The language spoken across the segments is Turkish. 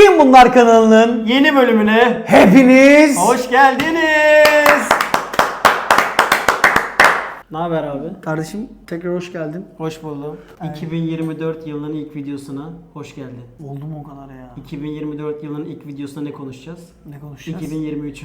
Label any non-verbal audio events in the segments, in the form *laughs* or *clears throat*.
Kim Bunlar kanalının Yeni bölümüne hepiniz hoş geldiniz. Ne haber abi? Kardeşim tekrar hoş geldin. Hoş buldum. 2024 yılının ilk videosuna hoş geldin. Oldu mu o kadar ya? 2024 yılının ilk videosunda ne konuşacağız? Ne konuşacağız? 2023.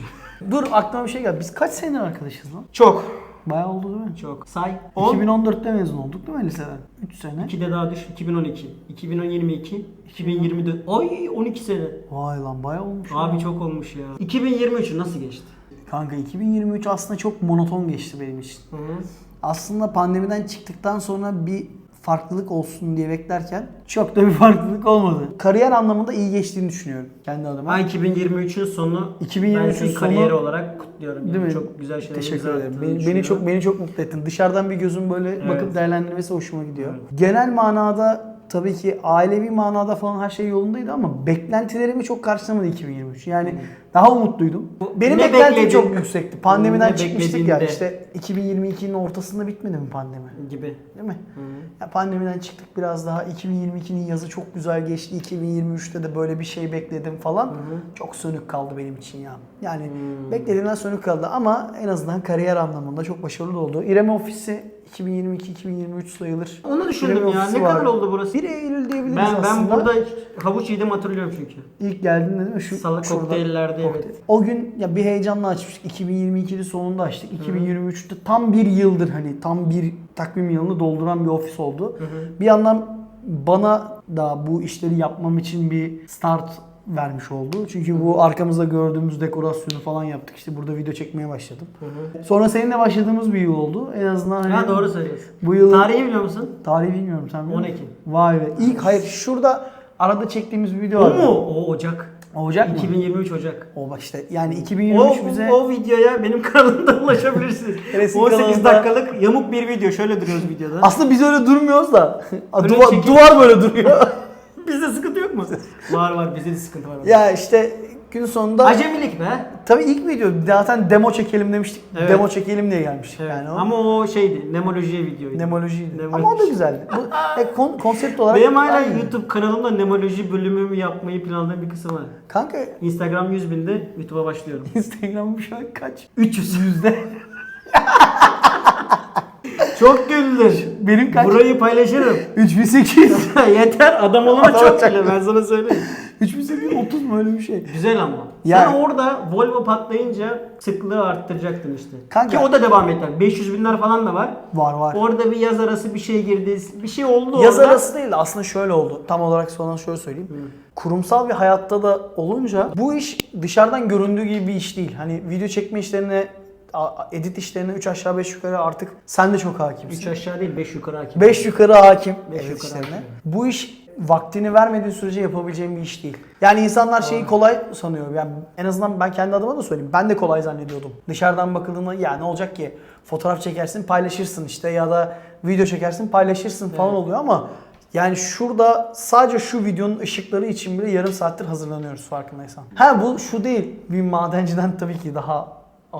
Dur aklıma bir şey geldi. Biz kaç senedir arkadaşız lan? Çok. Bayağı oldu değil mi? Çok. Say. 10. 2014'te mezun olduk değil mi liseden? 3 sene. 2'de daha düş. 2012. 2022. 2024. Ay 12 sene. Vay lan bayağı olmuş. Abi ya. çok olmuş ya. 2023 nasıl geçti? Kanka 2023 aslında çok monoton geçti benim için. Hı hı. Aslında pandemiden çıktıktan sonra bir farklılık olsun diye beklerken çok da bir farklılık olmadı. Kariyer anlamında iyi geçtiğini düşünüyorum kendi adıma. Ben 2023'ün sonu 2023'ün ben senin sonu- kariyeri olarak kutluyorum. Değil Yani mi? Çok güzel şeyler Teşekkür imza ederim. attığını Beni, beni düşünüyorum. çok beni çok mutlu ettin. Dışarıdan bir gözüm böyle bakıp değerlendirmesi hoşuma gidiyor. Genel manada tabii ki ailevi manada falan her şey yolundaydı ama beklentilerimi çok karşılamadı 2023. Yani daha umutluydum. Benim ne beklentim bekledin? çok yüksekti. Pandemiden Ne çıkmıştık ya. beklediğinde? İşte 2022'nin ortasında bitmedi mi pandemi? gibi. Değil mi? Ya pandemiden çıktık biraz daha 2022'nin yazı çok güzel geçti. 2023'te de böyle bir şey bekledim falan. Çok sönük kaldı benim için ya. Yani Hmm. beklediğimden sönük kaldı ama en azından kariyer anlamında çok başarılı oldu. İrem Ofisi 2022-2023 sayılır. Onu düşündüm ya. Ne kadar oldu burası? 1 Eylül diyebiliriz Ben ben aslında. burada havuç yedim hatırlıyorum çünkü. ilk geldiğinde değil mi? Şu Salı kokteyllerde evet. Kokteyl. O gün ya bir heyecanla açmıştık. 2022'de sonunda açtık. 2023'te tam bir yıldır hani tam bir takvim yılını dolduran bir ofis oldu. Bir yandan bana da bu işleri yapmam için bir start vermiş oldu. Çünkü bu arkamızda gördüğümüz dekorasyonu falan yaptık. İşte burada video çekmeye başladım. Sonra seninle başladığımız bir yıl oldu. En azından hani Ha doğru söylüyorsun. bu yıl Tarihi biliyor musun? tarihi bilmiyorum sen biliyor 10 musun? Ekim. Vay be. İlk hayır şurada arada çektiğimiz bir video O var. mu? O Ocak. Ocak mı? 2023 Ocak. O bak işte yani O, 2023 bize o videoya benim *laughs* kanalımda ulaşabilirsiniz. *laughs* Klasik 18 kanalında- dakikalık yamuk bir video. Şöyle duruyoruz videoda. Aslında biz öyle durmuyoruz da. *laughs* Duvar, çekim- duvar böyle duruyor. Yok mu? *laughs* var var bizde de sıkıntı var. ya işte gün sonunda Acemilik be. tabii ilk video zaten demo çekelim demiştik. Evet. Demo çekelim diye gelmiştik Evet. yani o. Ama o şeydi. Nemoloji videoydu. Nemolojiydi. Nemoloji. Ama o da güzeldi. Bu, e, kon- konsept olarak Benim hala aynı. YouTube kanalımda nemoloji bölümümü yapmayı planladığım bir kısım var. Kanka Instagram 100 binde YouTube'a başlıyorum. *laughs* Instagram'ın şu an kaç? 300. Yüzde. *laughs* Çok güldür. Benim kaç? Burayı paylaşırım. *laughs* 3800. *laughs* Yeter adam olana Adam çok bile ben sana söyleyeyim. *laughs* 3830 mu öyle bir şey? Güzel ama. Yani- Sen orada Volvo patlayınca sıklığı arttıracaktın işte. Kanka- Ki o da devam etti. 500 binler falan da var. Var var. Orada bir yaz arası bir şey girdi. Bir şey oldu Yaz orada. arası değil de aslında şöyle oldu. Tam olarak sonra şöyle söyleyeyim. Kurumsal bir hayatta da olunca bu iş dışarıdan göründüğü gibi bir iş değil. Hani video çekme işlerine, edit işlerine 3 aşağı 5 yukarı artık sen de çok hakimsin. 3 aşağı değil 5 yukarı hakim. 5 yukarı hakim Beş edit yukarı işlerine. hakim. Bu iş vaktini vermediğin sürece yapabileceğin bir iş değil. Yani insanlar şeyi kolay sanıyor. Yani en azından ben kendi adıma da söyleyeyim. Ben de kolay zannediyordum. Dışarıdan bakıldığında ya ne olacak ki? Fotoğraf çekersin paylaşırsın işte ya da video çekersin paylaşırsın falan Evet. oluyor ama yani şurada sadece şu videonun ışıkları için bile yarım saattir hazırlanıyoruz farkındaysan. Ha bu şu değil. Bir madenciden tabii ki daha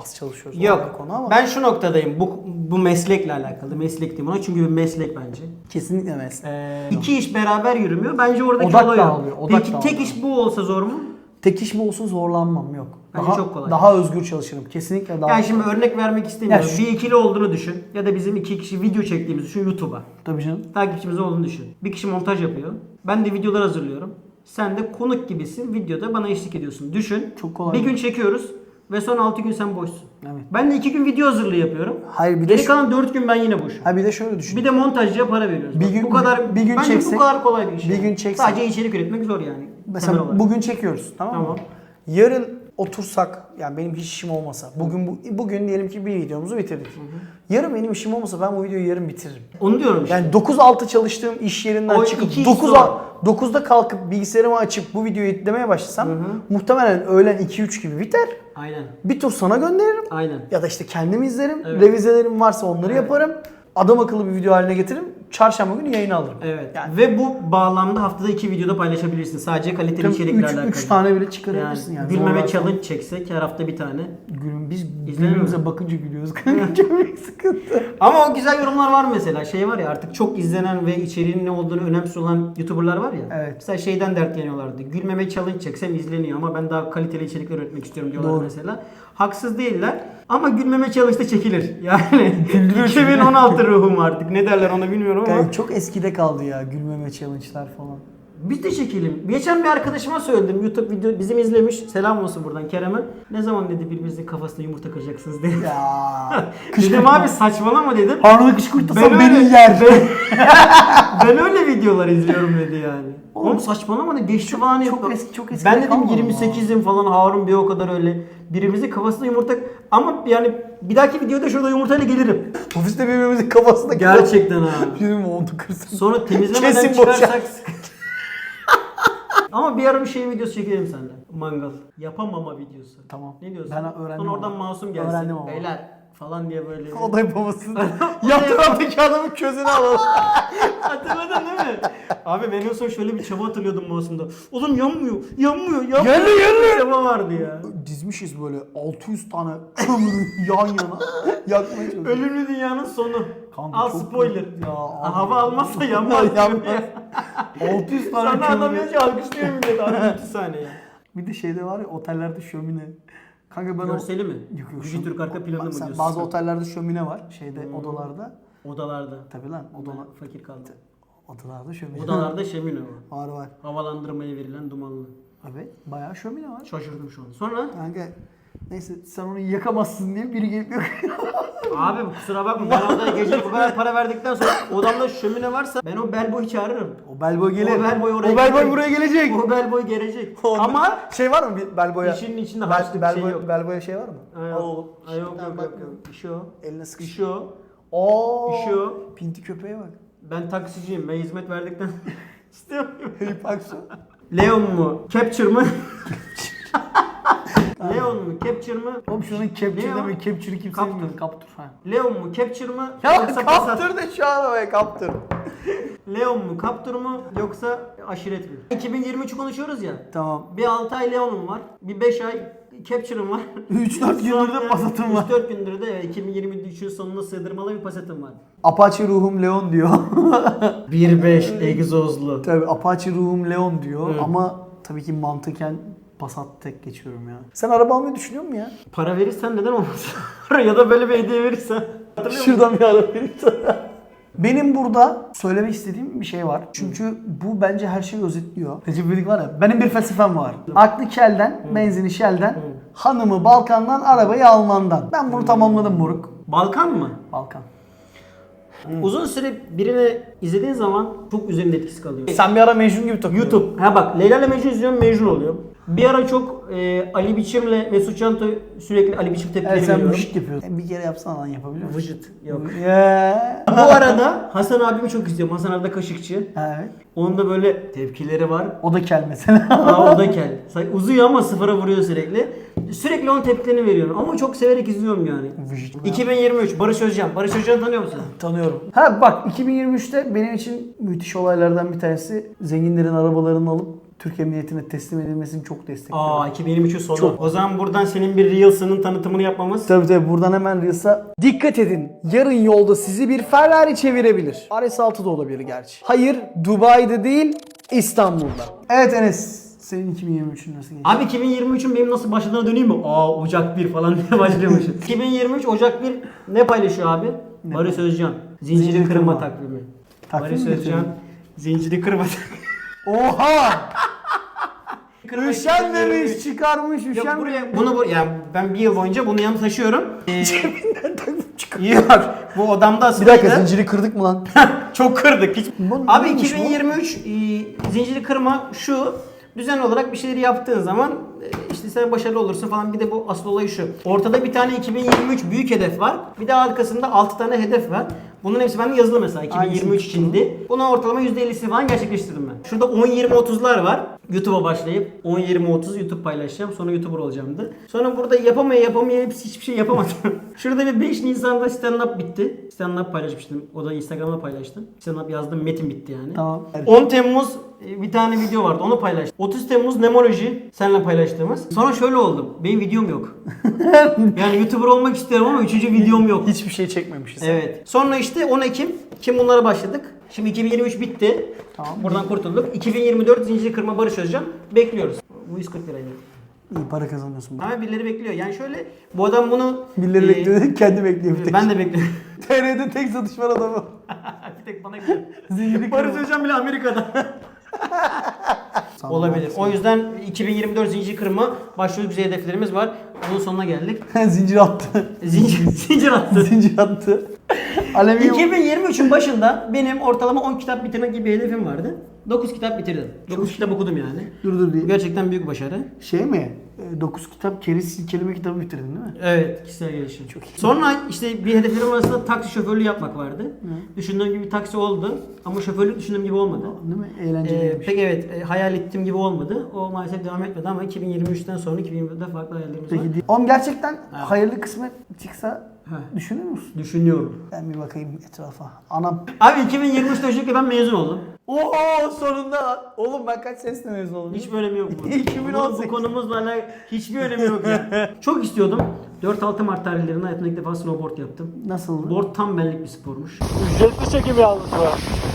az çalışıyoruz. Yok. Konu ama Ben şu noktadayım. Bu bu meslekle alakalı. Meslek diyeyim ona çünkü bir meslek bence. kesinlikle meslek. Ee, iki iş beraber yürümüyor. Bence oradaki Odak olay dağılıyor, odak Peki tek dağılıyor. iş bu olsa zor mu? Tek iş mi olsun zorlanmam yok. Bence Daha, çok kolay. daha özgür çalışırım. Kesinlikle daha. Yani şimdi örnek vermek istemiyorum. Şu- Bir ikili olduğunu düşün. Ya da bizim iki kişi video çektiğimizi düşün YouTube'a. Tabii canım. Takipçimiz olduğunu düşün. Bir kişi montaj yapıyor. Ben de videolar hazırlıyorum. Sen de konuk gibisin. Videoda bana eşlik ediyorsun. Düşün. Çok kolay. Bir gün çekiyoruz ve son 6 gün sen boşsun. Evet. Ben de 2 gün video hazırlığı yapıyorum. Hayır bir de Geri şu- kalan 4 gün ben yine boşum. ha bir de şöyle düşün. Bir de montajcıya para veriyoruz. Bir Bak, gün- bu kadar bir gün bence çeksek- bu kadar kolay bir iş. bir yani. gün çeksek- Sadece içerik üretmek zor yani. Mesela Temel olarak. bugün çekiyoruz tamam mı? Tamam. Yarın otursak yani benim hiç işim olmasa bugün bu bugün diyelim ki bir videomuzu bitirdik. Yarın benim işim olmasa ben bu videoyu yarın bitiririm. Onu diyorum işte. Yani 9-6 çalıştığım iş yerinden O çıkıp iş 9 zor. 9'da kalkıp bilgisayarımı açıp bu videoyu editlemeye başlasam muhtemelen öğlen 2-3 gibi biter. Aynen. Bir tur sana gönderirim. Aynen. Ya da işte kendim izlerim. Evet. Revizelerim varsa onları yaparım. Adam akıllı bir video haline getiririm. Çarşamba günü yayına alırım. Evet. Yani Ve bu bağlamda haftada iki videoda paylaşabilirsin. Sadece kaliteli içerikle 3 alakalı. 3 tane bile yani, çıkarabilirsin yani. gülmeme Zorlarsan- challenge çeksek her hafta bir tane. Gülüm biz birbirimize mi? bakınca gülüyoruz kanka çok büyük sıkıntı. Ama o güzel yorumlar var mesela. Şey var ya artık çok izlenen ve içeriğinin ne olduğunu önemsiz olan YouTuber'lar var ya. Evet. Mesela şeyden dertleniyorlardı. Gülmeme challenge çeksem izleniyor ama ben daha kaliteli içerikler üretmek istiyorum diyorlar Doğru. mesela. Haksız değiller. Ama gülmeme challenge'da çekilir. Yani Güldürüyor çünkü. 2016 ruhum artık. Ne derler onu bilmiyorum ama. Yani çok eskide kaldı ya gülmeme challenge'lar falan. Biz de çekelim. Geçen bir arkadaşıma söyledim. YouTube video bizim izlemiş. Selam olsun buradan Kerem'e. Ne zaman dedi birbirinizin kafasına yumurta kıracaksınız dedi. Ya. *laughs* dedim abi saçmalama dedim. Harun'u kışkırtırsan Ben beni öyle- yer. ben *laughs* öyle videolar izliyorum dedi yani. Oğlum, Oğlum saçmalama ne geçti falan çok eski- çok eskide Ben dedim kalmadı mı 28'im falan Harun bir o kadar öyle. Birimizin kafasına yumurta ama yani bir dahaki videoda şurada yumurtayla gelirim. Ofiste birbirimizin kafasında Gerçekten ha. *laughs* Bizim onu kırsın. Sonra temizlemeden Kesin boşa. çıkarsak Ama bir ara bir şey videosu çekelim seninle. Mangal. Yapamama videosu. Tamam. Ne diyorsun? Ben öğrendim Sonra oradan ama. masum gelsin. Öğrendim ama. Beyler falan diye böyle. O da yapamasın. Yan taraftaki adamın közünü *laughs* alalım. Hatırladın değil mi? Abi ben en son şöyle bir çaba hatırlıyordum Masum'da. Oğlum yanmıyor, yanmıyor, yanmıyor. Yanıyor, yanıyor. Çaba vardı ya. Dizmişiz böyle 600 tane kömürü *laughs* yan yana yakmaya çalışıyoruz. Ölümlü dünyanın sonu. Kanka Al çok spoiler. ya. Hava almazsa yanmaz. Yanmaz. diyor. 600 *laughs* tane Sana adam kömürü. önce alkışlıyor millet abi 2 saniye. Bir de şeyde var ya otellerde şömine. Kanka ben Görseli mi? Yok yok. Gücü Türk arka planı mı diyorsun? Bazı otellerde şömine var şeyde Hmm. odalarda. Odalarda. Tabii lan odalar, Fakir kaldı. odalarda şömine. Odalarda *laughs* şemine var. var var. Havalandırmaya verilen dumanlı. Evet bayağı şömine var. Şaşırdım şu an. Sonra Kanka neyse sen onu yakamazsın diye biri gelip yok. *laughs* abi kusura bakma ben odaya gece bu kadar para verdikten sonra odamda şömine varsa ben o bellboy'u çağırırım. O bellboy gelir. O bellboy oraya O bellboy gelecek. buraya gelecek. O bellboy gelecek. Ama şey var mı bir bellboya? işinin içinde harçlık bir şey yok. bellboya şey var mı? Ay, Al yok. Ay, yok Tamam, yok yok yok. İşi o. Eline sıkış. İşi o. Oo. İşi o. Pinti köpeğe bak. Ben taksiciyim. Ben hizmet verdikten *laughs* istiyorum. Hey Paksu. Leon mu? Capture mı? *laughs* Leon mu? Capture mı? Oğlum şunun capture Ne o? deme. Capture'ı kimse Capture. bilmiyor. Capture. Ha. Leon mu? Capture mı? Ya Yoksa Passat? kaptır de şu an be kaptır. Leon mu? Capture mu? Yoksa aşiret mi? 2023'ü konuşuyoruz ya. Tamam. Bir 6 ay Leon'um var. Bir 5 ay Capture'ım var. *laughs* 3-4 gündür de Passat'ım var. 3-4 gündür de evet, 2023'ün sonuna sığdırmalı bir Passat'ım var. Apache ruhum Leon diyor. 1.5 egzozlu. tabii Apache ruhum Leon diyor ama tabii ki mantıken Passat tek geçiyorum ya. Sen araba almayı düşünüyor musun ya? Para verirsen neden olmasın? *laughs* ya da böyle bir hediye verirsen. Şuradan bir araba vereyim sana. *laughs* Benim burada söylemek istediğim bir şey var. Çünkü bu bence her şeyi özetliyor. Recep İvedik var ya, benim bir felsefem var. Aklı kelden, benzini şelden, hanımı Balkan'dan, arabayı Alman'dan. Ben bunu tamamladım moruk. Balkan mı? Balkan. Uzun süre birini izlediğin zaman çok üzerinde etkisi kalıyor. Sen bir ara Mecnun gibi takıyorsun. YouTube. Ha bak Leyla ile Mecnun izliyorum Mecnun oluyorum. Bir ara çok e, Ali Biçim'le Mesut Canto sürekli Ali Biçim tepkileri Evet sen veriyorum. vıжıt yapıyorsun. Bir kere yapsana lan yapabiliyor musun? Vıcıt. Yok. *laughs* Yeah. Bu arada Hasan abimi çok izliyorum. Hasan abi de Kaşıkçı. Evet. Onun da böyle tepkileri var. O da kel mesela. Aa, o da *laughs* kel. Uzuyor ama sıfıra vuruyor sürekli. Sürekli onun tepkilerini veriyorum. Ama çok severek izliyorum yani. Vıжıt. 2023 Barış Özcan. Barış Özcan'ı tanıyor musun? *laughs* Tanıyorum. Ha bak 2023'te benim için müthiş olaylardan bir tanesi zenginlerin arabalarını alıp Türk Emniyeti'ne teslim edilmesini çok destekliyorum. Aa 2023'ün sonu. Çok. O zaman buradan senin bir Reels'ının tanıtımını yapmamız. Tabii tabii buradan hemen Reels'a. Dikkat edin. Yarın yolda sizi bir Ferrari çevirebilir. RS6 da olabilir gerçi. Hayır Dubai'de değil İstanbul'da. Evet Enes. Senin 2023'ün nasıl geçti? Abi 2023'ün benim nasıl başladığına döneyim mi? Aa Ocak 1 falan diye *laughs* başlıyormuşum. 2023 Ocak 1 ne paylaşıyor abi? Barış Özcan. Zinciri, Zinciri kırma, kırma. takvimi. Takvim Barış Özcan. Zinciri kırma *laughs* Oha! *laughs* takvimi. Üşenmemiş çıkarmış Yok üşenmemiş. buraya bunu bu yani ben bir yıl boyunca bunu yanımda taşıyorum. Ee, Cebinden takvim çıkar. yok bu odamda Bir aslında dakika zinciri kırdık mı lan? çok kırdık. Hiç... Abi neymiş bu? 2023 e, zinciri kırma şu düzenli olarak bir şeyleri yaptığın zaman e, işte sen başarılı olursun falan. Bir de bu asıl olay şu. Ortada bir tane 2023 büyük hedef var. Bir de arkasında 6 tane hedef var. Bunun hepsi bende yazılı mesela Aynısını 2023 içindi. Buna ortalama %50'si falan gerçekleştirdim ben. Şurada 10-20-30'lar var. YouTube'a başlayıp 10-20-30 YouTube paylaşacağım. Sonra YouTuber olacağımdı. Sonra burada yapamaya yapamaya hepsi hiçbir şey yapamadım. *laughs* Şurada bir 5 Nisan'da stand-up bitti. Stand-up paylaşmıştım. O da Instagram'da paylaştım. Stand-up yazdım metin bitti yani. Tamam. 10 Temmuz e, bir tane video vardı onu paylaştım. 30 Temmuz Nemoloji seninle paylaştığımız. Sonra şöyle oldu. Benim videom yok. *laughs* yani YouTuber olmak istiyorum ama 3. videom yok. Hiçbir şey çekmemişiz. Evet. Sonra işte 10 Ekim kim bunlara başladık. Şimdi 2023 bitti. Tamam. Buradan kurtulduk. 2024 zincir kırma Barış Özcan bekliyoruz. Bu 140 liraydı. İyi para kazanıyorsun. Ama birileri bekliyor. Yani şöyle bu adam bunu Birileri e, bekliyor *laughs* kendi bekliyor bir tek. Ben de bekliyorum. *laughs* TR'de tek satış var adamı. *laughs* bir tek bana geliyor. Zinciri Barış kırma. Özcan bile Amerika'da. Olabilir. O yüzden 2024 zincir kırma başlıyoruz. Güzel hedeflerimiz var. Onun sonuna geldik. *laughs* Zincir attı. Zincir, *laughs* zincir attı. Zincir attı. Alevi 2023'ün başında benim ortalama 10 kitap bitirmek gibi bir hedefim vardı. 9 kitap bitirdim. 9 kitap okudum yani. Dur dur diye. gerçekten büyük başarı. Şey mi? 9 kitap keriz silkeleme kitabı bitirdin değil mi? Evet, kişisel gelişim. Sonra işte bir hedeflerim arasında taksi şoförlüğü yapmak vardı. Düşündüğüm gibi taksi oldu ama şoförlük düşündüğüm gibi olmadı. Değil mi? Ee, Eğlenceliymiş. pek evet, e, hayal ettiğim gibi olmadı. O maalesef devam etmedi ama 2023'ten sonra 2024'de farklı hayallerimiz var. Peki değil. Oğlum gerçekten hayırlı kısmet çıksa Ha. düşünür müsün? Düşünüyorum. Ben bir bakayım etrafa. Anam. Abi 2023'te öncelikle ben mezun oldum. Oo sonunda. Oğlum ben kaç senesinde mezun oldum? Hiçbir önemi yok bu. 2018. *laughs* Bu konumuzla alakalı hiçbir önemi yok ya. Çok istiyordum. 4-6 Mart tarihlerinde hayatımda ilk defa snowboard yaptım. Nasıl? Board tam benlik bir spormuş. Ücretli çekim yalnız bu.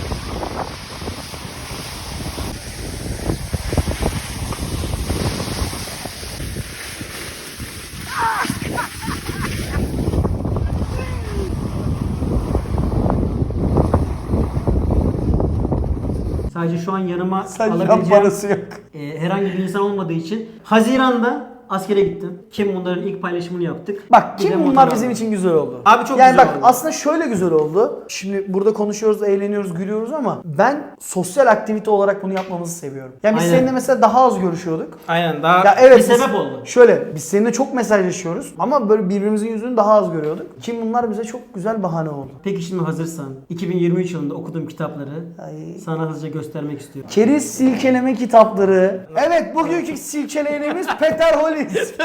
Sadece şu an yanıma Sadece alabileceğim parası yok. e, herhangi bir insan olmadığı için Haziran'da askere gittim. Kim bunların ilk paylaşımını yaptık. Bak Bir de kim motor bunlar aldım. bizim için güzel oldu. Abi çok yani güzel bak oldu. aslında şöyle güzel oldu. Şimdi burada konuşuyoruz, eğleniyoruz, gülüyoruz ama ben sosyal aktivite olarak bunu yapmamızı seviyorum. Yani biz Aynen. seninle mesela daha az görüşüyorduk. Aynen daha Ya evet bir biz- sebep oldu. Şöyle biz seninle çok mesajlaşıyoruz ama böyle birbirimizin yüzünü daha az görüyorduk. Kim bunlar bize çok güzel bahane oldu. Peki şimdi hazırsan 2023 yılında okuduğum kitapları Ay. sana hızlıca göstermek istiyorum. Keriz silkeleme kitapları. Evet bugünkü silkeleyenimiz *laughs* Peter Hollins. *laughs*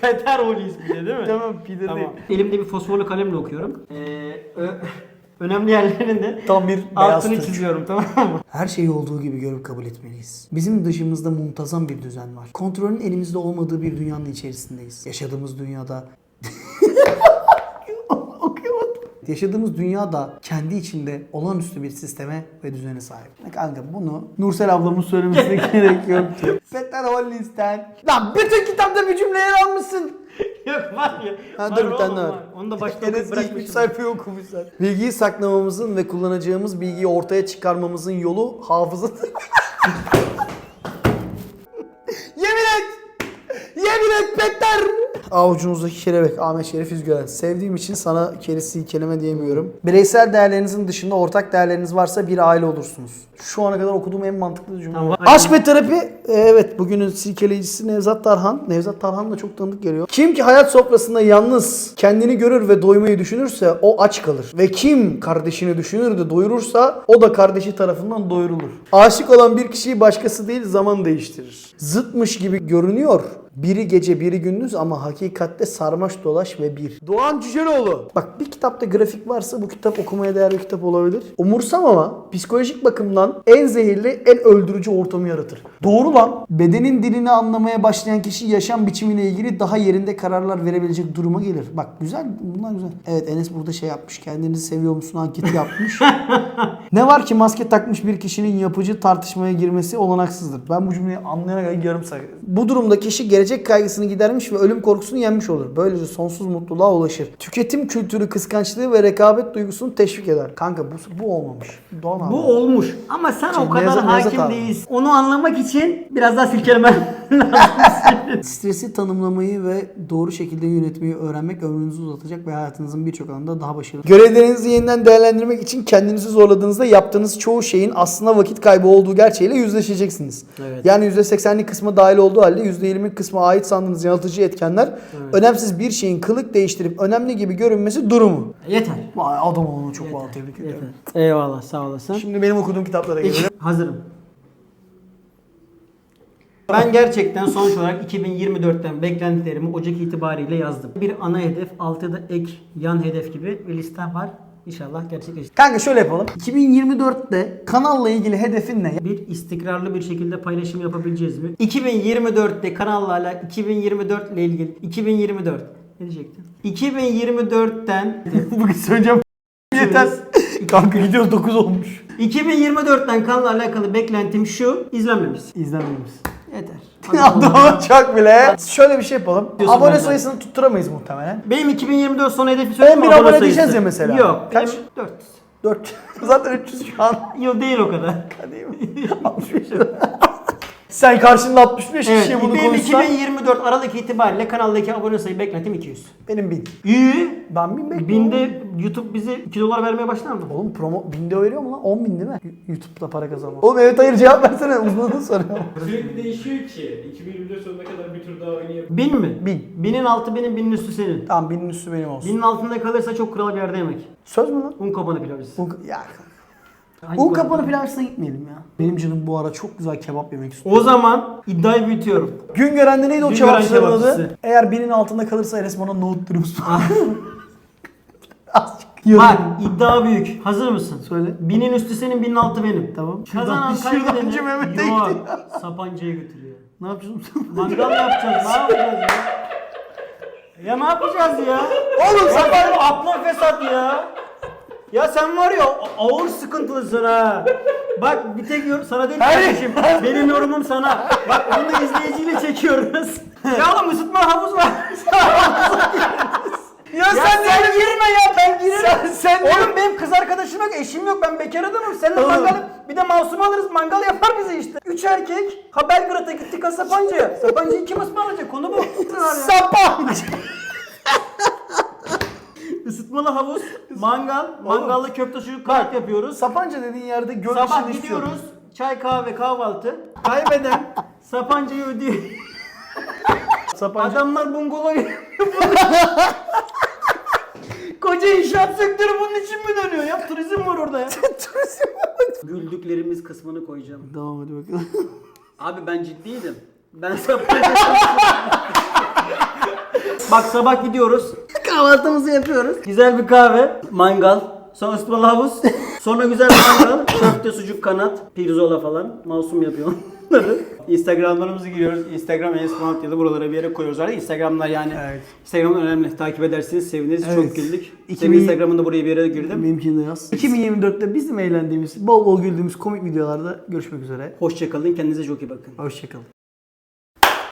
Peter Oli ismi değil mi? tamam Peter Tamam. değil. Elimde bir fosforlu kalemle okuyorum. Ee, ö- *laughs* önemli yerlerinde Tam bir beyaz altını Türk. çiziyorum tamam mı? Her şeyi olduğu gibi görüp kabul etmeliyiz. Bizim dışımızda muntazam bir düzen var. Kontrolün elimizde olmadığı bir dünyanın içerisindeyiz. Yaşadığımız dünyada... *laughs* Yaşadığımız dünyada kendi içinde olağanüstü bir sisteme ve düzene sahip. Ne Kanka bunu Nursel ablamın söylemesine *laughs* gerek yoktu. Peter Hollins'ten. Lan bütün kitapta bir cümle yer almışsın. *laughs* Yok var ya. Ha var dur bir tane var. var. Onu da başta Enes okuyup bırakmışım. sayfayı okumuşlar. Bilgiyi saklamamızın ve kullanacağımız bilgiyi ortaya çıkarmamızın yolu hafıza... *laughs* Avucunuzdaki kelebek Ahmet Şerif Üzgören. Sevdiğim için sana kerisi kelime diyemiyorum. Bireysel değerlerinizin dışında ortak değerleriniz varsa bir aile olursunuz. Şu ana kadar okuduğum en mantıklı cümle. Tamam. Aşk ve terapi. e, Evet bugünün silkeleyicisi Nevzat Tarhan. Nevzat Tarhan da çok tanıdık geliyor. Kim ki hayat sofrasında yalnız kendini görür ve doymayı düşünürse o aç kalır. Ve kim kardeşini düşünür de doyurursa o da kardeşi tarafından doyurulur. Aşık olan bir kişiyi başkası değil zaman değiştirir. Zıtmış gibi görünüyor. Biri gece biri gündüz ama hakikatte sarmaş dolaş ve bir. Doğan Cüceloğlu. Bak bir kitapta grafik varsa bu kitap okumaya değer bir kitap olabilir. Umursamama psikolojik bakımdan en zehirli, en öldürücü ortamı yaratır. Doğru lan. Bedenin dilini anlamaya başlayan kişi yaşam biçimiyle ilgili daha yerinde kararlar verebilecek duruma gelir. Bak güzel, bunlar güzel. Evet Enes burada şey yapmış. Kendinizi seviyor musun anketi yapmış. *laughs* ne var ki maske takmış bir kişinin yapıcı tartışmaya girmesi olanaksızdır. Ben bu cümleyi anlayana kadar yarım saat. Bu durumda kişi gelecek kaygısını gidermiş ve ölüm korkusunu yenmiş olur. Böylece sonsuz mutluluğa ulaşır. Tüketim kültürü kıskançlığı ve rekabet duygusunu teşvik eder. Kanka bu, bu olmamış. Doğan abi. Bu olmuş ama sen Şey, o kadar Nevzat- Nevzat hakim abi. değilsin. Onu anlamak için biraz daha silkelemen *laughs* lazım. Stresi tanımlamayı ve doğru şekilde yönetmeyi öğrenmek ömrünüzü uzatacak ve hayatınızın birçok alanında daha başarılı. Görevlerinizi yeniden değerlendirmek için kendinizi zorladığınızda yaptığınız çoğu şeyin aslında vakit kaybı olduğu gerçeğiyle yüzleşeceksiniz. Evet. Yani %80'lik kısmı dahil olduğu halde %20'lik kısmı kısma ait sandığınız yanıltıcı etkenler önemsiz bir şeyin kılık değiştirip önemli gibi görünmesi durumu. Yeter. Vay adam onu çok bağlı tebrik ediyorum. Yeter. Eyvallah sağ olasın. Şimdi benim okuduğum kitaplara gelelim. *clears throat* Hazırım. Ben gerçekten sonuç olarak 2024'ten beklentilerimi Ocak itibariyle yazdım. Bir ana hedef, altta da ek, yan hedef gibi bir listem var. İnşallah gerçekleşecek. Kanka şöyle yapalım. 2024'te kanalla ilgili hedefin ne? Bir istikrarlı bir şekilde paylaşım yapabileceğiz mi? 2024'te kanalla ala 2024 ile ilgili 2024 ne diyecektin? 2024'ten *laughs* Bugün söyleyeceğim. *laughs* Yeter. Kanka gidiyoruz 9 olmuş. 2024'ten kanalla alakalı beklentim şu. izlenmemiz. İzlenmemiz. Yeter. *laughs* Adamı çok bile. Şöyle bir şey yapalım. Diyorsun abone benden. sayısını tutturamayız muhtemelen. Benim 2024 son hedefi söyleyeyim 11 mi? abone sayısı? diyeceğiz ya mesela. Yok. Kaç? benim 400. 4. *laughs* Zaten 300 şu an. Yok değil o kadar. Değil mi? 65 Sen karşında 65 Evet. kişiye bunu benim konuşsan. 2024 Aralık itibariyle kanaldaki abone sayı beklentim 200. Benim 1000. İyi. Ben 1000 bekliyorum. Binde YouTube bize 2 dolar vermeye başlar mı? Oğlum promo 1000'de veriyor mu lan? 10 bin değil mi? YouTube'da para kazanma. Oğlum evet hayır cevap versene *laughs* uzmanını soruyorum. Sürekli değişiyor ki. 2024 sonuna kadar bir tur daha oynayabilir. Bin mi? Bin. Binin altı benim, binin üstü senin. Tamam binin üstü benim olsun. Binin altında kalırsa çok kral bir yerde yemek. Söz mü lan? Un kapanı pilavcısı. Un, ya. Hangi Un konu? kapanı pilavcısına gitmeyelim ya. Benim canım bu ara çok güzel kebap yemek istiyor. O zaman iddiayı büyütüyorum. Gün gören'de neydi o Gün gören kebapçıların adı? kebapçısı. Eğer binin altında kalırsa Enes bana nohut dürüm *laughs* Azıcık yiyorum. Bak iddia büyük. Hazır mısın? Söyle. Binin üstü senin, binin altı benim. Tamam. Kazanan Şuradan- şuradan kaybedeni Mehmet'e yok. gidiyor. Sapanca'ya götürüyor. Ne yapacağız? Mangal yapacağız. Ne yapacağız ya? Ya ne yapacağız ya? Oğlum benim aklım fesat ya. Ya sen var ya ağır sıkıntılısın ha. Bak bir tek yor- sana değil kardeşim. Benim yorumum sana. Bak bunu da izleyiciyle çekiyoruz. ya oğlum ısıtma havuz var. Ya, Ya sen, sen, girme ya ben girerim. Sen- sen- Oğlum benim kız arkadaşım yok, eşim yok. Ben bekar adamım. Seninle mangal bir de masum alırız. Mangal yapar bize işte. Üç erkek. Ha Belgrad'a gittik ha Sapanca'ya. Sapanca'yı kim ısmarlayacak? Konu bu. Sapancı. Isıtmalı havuz, *laughs* mangal, mangallı köfte suyu kanat yapıyoruz. Sapanca dediğin yerde göl Sabah istiyorum. gidiyoruz. Çay, kahve, kahvaltı. Kaybeden *laughs* Sapanca'yı ödüyor. *laughs* Sapanca. Adamlar bungalov Koca inşaat sektörü bunun için mi dönüyor ya? Turizm var orada ya. Turizm. Güldüklerimiz kısmını koyacağım. Tamam hadi bakalım. Abi ben ciddiydim. Ben Sapanca Bak sabah gidiyoruz. Kahvaltımızı yapıyoruz. Güzel bir kahve, mangal, sonra ısıtmalı havuz, sonra güzel bir mangal, köfte, sucuk, kanat, pirzola falan. Masum yapıyor onları. *laughs* Instagramlarımızı giriyoruz. Instagram, Instagram ya da buralara bir yere koyuyoruz. Arada Instagramlar yani. Evet. Instagram önemli. Takip edersiniz, seviniriz. Evet. Çok güldük. 2000 Senin Instagram'ında buraya bir yere girdim. Benimkini de yaz. 2024'te bizim eğlendiğimiz, bol bol güldüğümüz komik videolarda görüşmek üzere. Hoşçakalın. Kendinize çok iyi bakın. Hoşçakalın.